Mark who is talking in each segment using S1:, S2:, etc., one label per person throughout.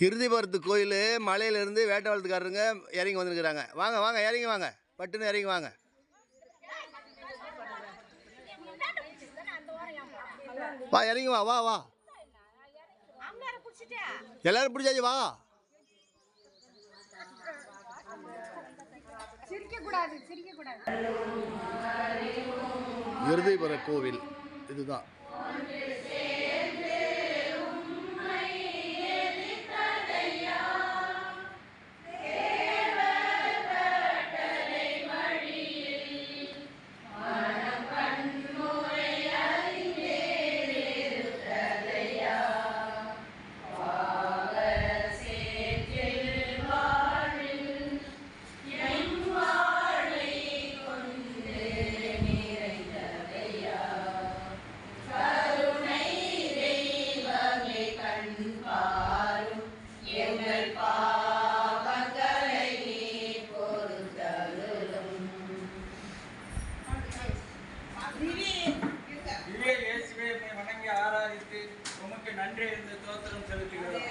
S1: இறுதிபுரத்து கோயில் மலையிலேருந்து வேட்டவாளத்துக்காரருங்க இறங்கி வந்துருக்குறாங்க. வாங்க வாங்க இறங்கி வாங்க. பட்டுன்னு இறங்கி வாங்க. வா இறங்கி வா வா வா. எல்லாரும் பிடிச்சாச்சு வா. இறுதிபுர கோவில் இதுதான்.
S2: நன்றி என்று தோத்திரம் செலுத்துகிறோம்.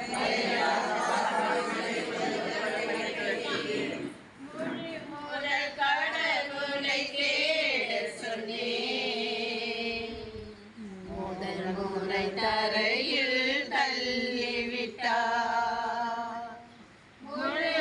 S3: முதல் முறை தரையில் தள்ளிவிட்டார் முழு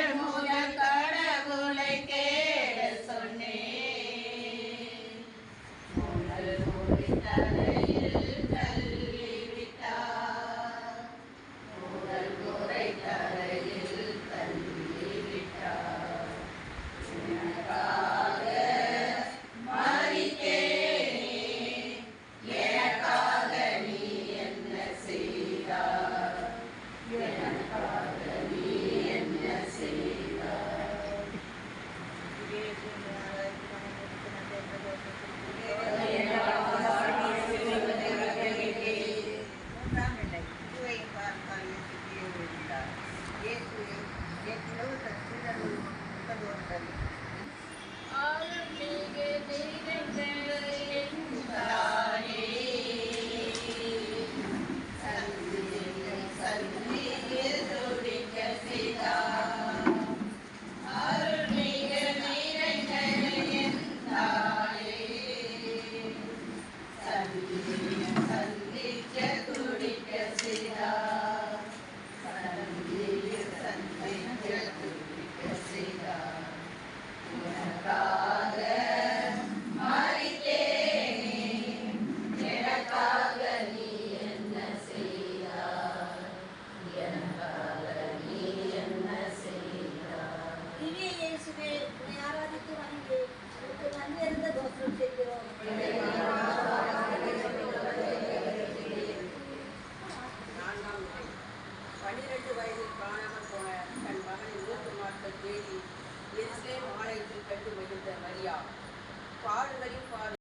S4: எருசலேம் ஆலயத்தில் கண்டு மகிழ்ந்த மரியா. பாடுகளையும் பாடு.